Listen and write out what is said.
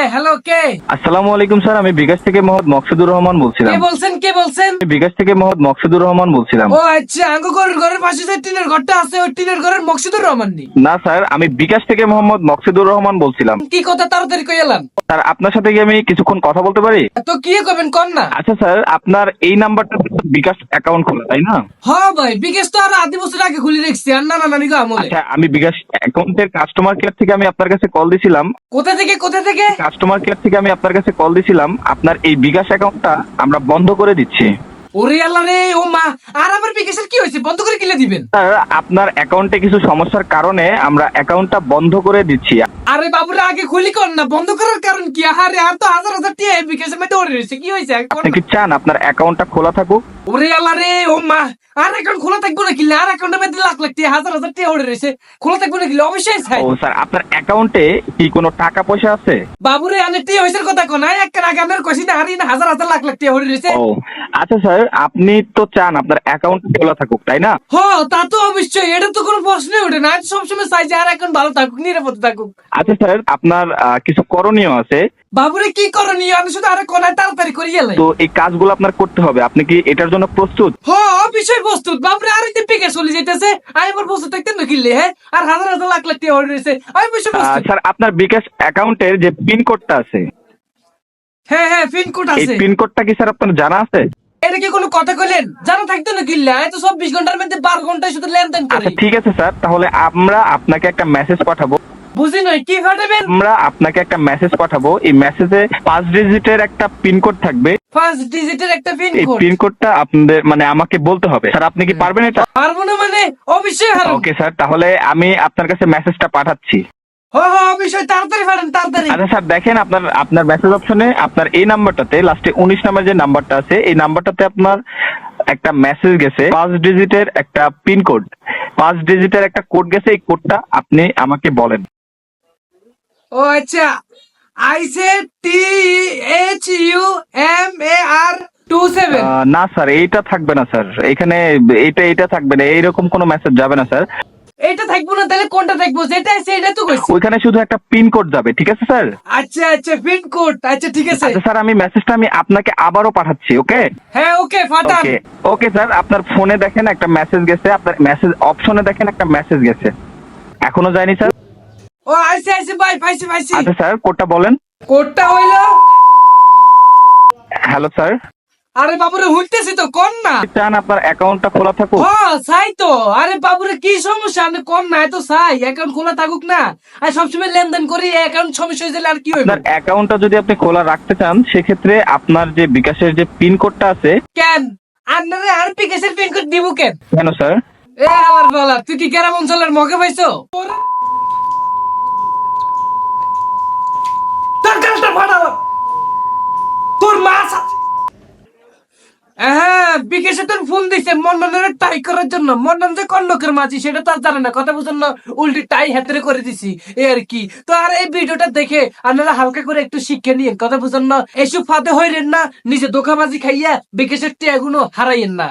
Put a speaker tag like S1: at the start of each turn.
S1: হ্যাঁ হ্যালো কে?
S2: আসসালামু আলাইকুম স্যার আমি বিকাশ থেকে মোহাম্মদ মকসুদুর রহমান বলছিলাম।
S1: কে বলছেন কে? বলছেন?
S2: বিকাশ থেকে মোহাম্মদ মকসুদুর রহমান বলছিলাম।
S1: ও আচ্ছা আঙ্গ ঘরের ঘরের পাশে যে টিনের ঘরটা আছে ওই টিনের ঘরের মকসুদুর রহমান নি?
S2: না স্যার আমি বিকাশ থেকে মোহাম্মদ মকসুদুর রহমান বলছিলাম।
S1: কি কথা তাড়াতাড়ি কই এলাম?
S2: স্যার আপনার সাথে কি আমি কিছুক্ষণ কথা বলতে পারি?
S1: তো কি করবেন কর না।
S2: আচ্ছা স্যার আপনার এই নাম্বারটা বিকাশ অ্যাকাউন্ট খোলা তাই না?
S1: হ্যাঁ ভাই বিকেশ তো আর আদি বছর আগে খুলে রেখছি আর না না নানি গো আমলে।
S2: আচ্ছা আমি বিকাশ অ্যাকাউন্টের কাস্টমার কেয়ার থেকে আমি আপনার কাছে কল দিছিলাম।
S1: কোথা থেকে কোথা থেকে?
S2: কাস্টমার কেয়ার থেকে আমি আপনার কাছে কল দিছিলাম। আপনার এই বিকাশ অ্যাকাউন্টটা আমরা বন্ধ করে দিচ্ছি।
S1: ওরে আল্লাহ রে ও মা আর আমার বিকেশের কি হয়েছে? বন্ধ করে কিলে দিবেন?
S2: স্যার আপনার অ্যাকাউন্টে কিছু সমস্যার কারণে আমরা অ্যাকাউন্টটা বন্ধ করে দিচ্ছি।
S1: আরে বাবুরা আগে খুলি কর না বন্ধ করার কারণ কি? আরে আর তো হাজার হাজার টিয়া বিকেশের মধ্যে ওরে রয়েছে কি হয়েছে?
S2: আপনি কি চান আপনার অ্যাকাউন্টটা খোলা থাকুক?
S1: ওরে আল্লাহ রে ও মা আর অ্যাকাউন্ট খোলা থাকব না কিলে আর অ্যাকাউন্টের মধ্যে লাখ লাখ হাজার হাজার রয়েছে। খোলা থাকব না কিলে অবশ্যই চাই
S2: ও স্যার আপনার অ্যাকাউন্টে কি কোনো টাকা পয়সা আছে?
S1: বাবুরে আনে কথা কোন। আগে আমার কষি না হাজার হাজার লাখ লাখ রয়েছে।
S2: ও আচ্ছা স্যার আপনি তো চান আপনার অ্যাকাউন্ট খোলা থাকুক তাই না?
S1: হ তা তো অবশ্যই। এটা তো কোনো প্রশ্নই ওঠে না। আমি সবসময় চাই যে আর এখন ভালো থাকুক নিরাপদে থাকুক।
S2: আচ্ছা স্যার আপনার আহ, কিছু করণীয় আছে?
S1: বাবুরে কি করণীয়? আমি শুধু আরে কোনায় তাড়াতাড়ি করি এলাই
S2: তো এই কাজগুলো আপনার করতে হবে। আপনি কি এটার জন্য প্রস্তুত?
S1: হ বিষয় প্রস্তুত? বাবুরে আর একদিন পেকে চলে যেতেছে আমি আমার প্রস্তুত থাকতে না কিনলে হ্যাঁ? আর হাজার হাজার লাখ লাখ টিয়া ওরে রয়েছে আমি বিষয়
S2: স্যার আপনার বিকাশ অ্যাকাউন্টের যে পিন কোডটা আছে
S1: হ্যাঁ হ্যাঁ পিনকোড
S2: এই
S1: আছে।
S2: এই পিন কোডটা কি স্যার আপনার জানা আছে?
S1: এটা কি কোনো কথা কইলেন? জানা থাকতো না কিনলে আমি তো চব্বিশ ঘণ্টার মধ্যে বারো ঘন্টায় শুধু লেনদেন করি।
S2: আচ্ছা ঠিক আছে স্যার তাহলে আমরা আপনাকে একটা মেসেজ পাঠাবো।
S1: বুঝি নয় কি ফাটাবেন
S2: আমরা আপনাকে একটা মেসেজ পাঠাবো। এই মেসেজে পাঁচ ডিজিটের একটা পিন কোড থাকবে।
S1: ফার্স্ট ডিজিটের একটা
S2: এই
S1: পিনকোড
S2: পিন কোডটা আপনাদের মানে আমাকে বলতে হবে। স্যার আপনি কি পারবেন এটা?
S1: পারব না মানে অবশ্যই হারবো।
S2: ওকে স্যার তাহলে আমি আপনার কাছে মেসেজটা পাঠাচ্ছি।
S1: হ হ অবশ্যই তাড়াতাড়ি ফাটান তাড়াতাড়ি।
S2: আচ্ছা স্যার দেখেন আপনার আপনার মেসেজ অপশনে আপনার এই নাম্বারটাতে লাস্টে উনিশ নাম্বার যে নাম্বারটা আছে এই নাম্বারটাতে আপনার একটা মেসেজ গেছে পাঁচ ডিজিটের একটা পিন কোড পাঁচ ডিজিটের একটা কোড গেছে এই কোডটা আপনি আমাকে বলেন।
S1: ও আচ্ছা। আইসে T H U M A R two seven
S2: না স্যার এইটা থাকবে না স্যার। এখানে এইটা এটা থাকবে না এইরকম কোনো মেসেজ যাবে না স্যার।
S1: এইটা থাকব না তাহলে কোনটা থাকব? যেটা আছে এটা তো কইছি।
S2: ওইখানে শুধু একটা পিন কোড যাবে ঠিক আছে স্যার?
S1: আচ্ছা আচ্ছা পিনকোড আচ্ছা ঠিক আছে।
S2: আচ্ছা স্যার আমি মেসেজটা আমি আপনাকে আবারও পাঠাচ্ছি ওকে?
S1: হ্যাঁ ওকে
S2: ওকে ওকে স্যার আপনার ফোনে দেখেন একটা মেসেজ গেছে আপনার মেসেজ অপশনে দেখেন একটা মেসেজ গেছে। এখনও যায়নি স্যার?
S1: ভাই পাইছি পাইছি
S2: আচ্ছা স্যার কোডটা বলেন।
S1: কোডটা হইল
S2: হ্যালো স্যার।
S1: আরে বাবুরে তো কোন না?
S2: চান আপনার অ্যাকাউন্টটা খোলা থাকুক?
S1: হ চাই তো। আরে বাবুরে কি সমস্যা? আমি কোন না চাই অ্যাকাউন্ট খোলা থাকুক না। আর সবসময় লেনদেন করি অ্যাকাউন্ট সমস্যা হয়ে গেলে আর কি
S2: আপনার অ্যাকাউন্টটা যদি আপনি খোলা রাখতে চান সেক্ষেত্রে আপনার যে বিকাশের যে পিন কোডটা আছে
S1: কেন? আপনারে আর পিকেসের পিনকোড দিব কেন?
S2: কেন স্যার?
S1: এ আলার বলা তুই কি গ্রাম অঞ্চলের মগে পাইছো? তোর কাজটা ফাটালাম তোর মা আছে। হ্যাঁ বিকেশে তোর ফোন দিছে টাই করার জন্য। যে মাঝি সেটা তো আর জানে না। কথা বুঝুন না, উল্টি টাই হাতে করে দিছি। এ আর কি। তো আর এই ভিডিওটা দেখে আপনারা হালকা করে একটু শিক্ষা নিয়ে কথা বুঝুন না, এসব ফাতে হইলেন না, নিজে দোকাবাজি খাইয়া বিকেশের টিয়াগুলো হারাইয়েন না।